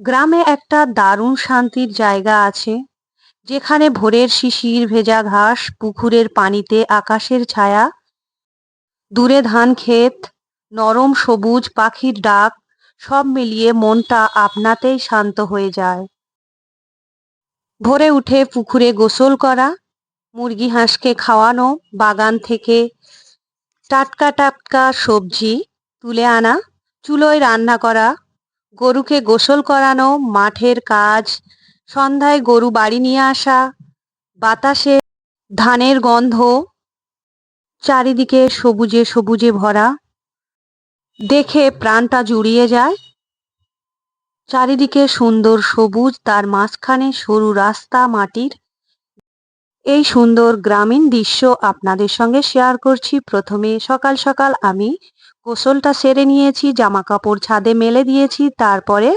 গ্রামে একটা দারুণ শান্তির জায়গা আছে, যেখানে ভোরের শিশির, ভেজা ঘাস, পুকুরের পানিতে আকাশের ছায়া, দূরে ধান ক্ষেত, নরম সবুজ পাখির ডাক, সব মিলিয়ে মনটা আপনাতেই শান্ত হয়ে যায়। ভোরে উঠে পুকুরে গোসল করা, মুরগি হাঁসকে খাওয়ানো, বাগান থেকে টাটকা টাটকা সবজি তুলে আনা, চুলোয় রান্না করা গরুকে গোসল করানো, মাঠের কাজ, সন্ধ্যায় গরু বাড়ি নিয়ে আসা, বাতাসে ধানের গন্ধ, চারিদিকে সবুজে সবুজে ভরা, দেখে প্রাণটা জুড়িয়ে যায়। চারিদিকে সুন্দর সবুজ, তার মাঝখানে সরু রাস্তা মাটির। এই সুন্দর গ্রামীণ দৃশ্য আপনাদের সঙ্গে শেয়ার করছি। প্রথমে সকাল সকাল আমি গোসলটা সেরে নিয়েছি জামা কাপড় ছাদে মেলে দিয়েছি, তারপরে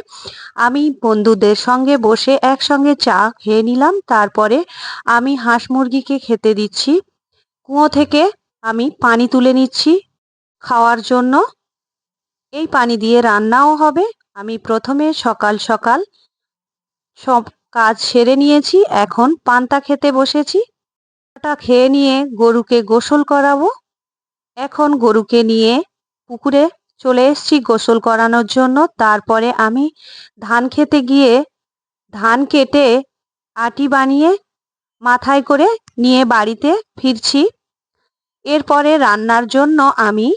আমি বন্ধুদের সঙ্গে বসে একসঙ্গে চা খেয়ে নিলাম, তারপরে আমি হাঁস মুরগিকে খেতে দিচ্ছি। কুয়ো থেকে আমি পানি তুলে নিচ্ছি খাওয়ার জন্য। এই পানি দিয়ে রান্নাও হবে। আমি প্রথমে সকাল সকাল সব কাজ সেরে নিয়েছি, এখন পান্তা খেতে বসেছি। খেয়ে নিয়ে গরুকে গোসল করাবো। এখন গরুকে নিয়ে পুকুরে চলে এসেছি গোসল করানোর জন্য। তারপরে আমি ধান খেতে গিয়ে ধান কেটে আটি বানিয়ে মাথায় করে নিয়ে বাড়িতে ফিরছি। এরপরে রান্নার জন্য আমি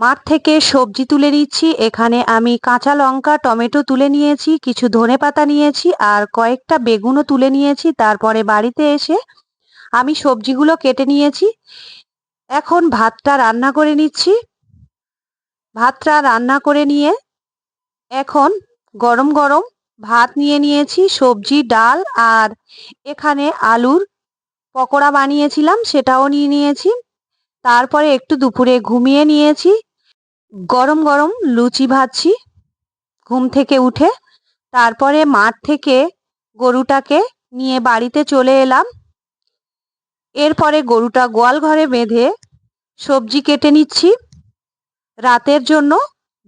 মাঠ থেকে সবজি তুলে নিচ্ছি। এখানে আমি কাঁচা লঙ্কা, টমেটো তুলে নিয়েছি, কিছু ধনে পাতা নিয়েছি আর কয়েকটা বেগুনও তুলে নিয়েছি। তারপরে বাড়িতে এসে আমি সবজিগুলো কেটে নিয়েছি। এখন ভাতটা রান্না করে নিচ্ছি। ভাতটা রান্না করে নিয়ে এখন গরম গরম ভাত নিয়ে নিয়েছি, সবজি, ডাল আর এখানে আলুর পকোড়া বানিয়েছিলাম, সেটাও নিয়ে নিয়েছি। তারপরে একটু দুপুরে ঘুমিয়ে নিয়েছি। গরম গরম লুচি ভাজছি ঘুম থেকে উঠে। তারপরে মাঠ থেকে গরুটাকে নিয়ে বাড়িতে চলে এলাম। এরপরে গরুটা গোয়াল ঘরে বেঁধে সবজি কেটে নিচ্ছি। রাতের জন্য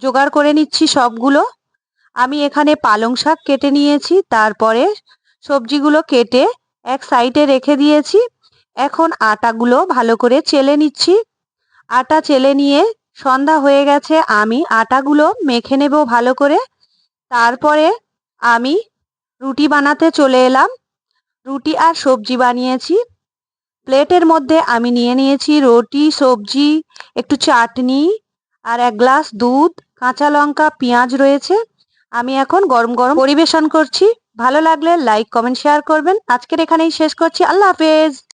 জোগাড় করে নিচ্ছি সবগুলো। আমি এখানে পালং শাক কেটে নিয়েছি, তারপরে সবজিগুলো কেটে এক সাইডে রেখে দিয়েছি। এখন আটাগুলো ভালো করে চেলে নিচ্ছি। আটা চেলে নিয়ে সন্ধ্যা হয়ে গেছে, আমি আটাগুলো মেখে নেব ভালো করে। তারপরে আমি রুটি বানাতে চলে এলাম। রুটি আর সবজি বানিয়েছি। প্লেটের মধ্যে আমি নিয়ে নিয়েছি রুটি, সবজি, একটু চাটনি আর এক গ্লাস দুধ, কাঁচা লঙ্কা, পেঁয়াজ রয়েছে। আমি এখন গরম গরম পরিবেশন করছি। ভালো লাগলে লাইক কমেন্ট শেয়ার করবেন। আজকের এখানেই শেষ করছি। আল্লাহ হাফেজ।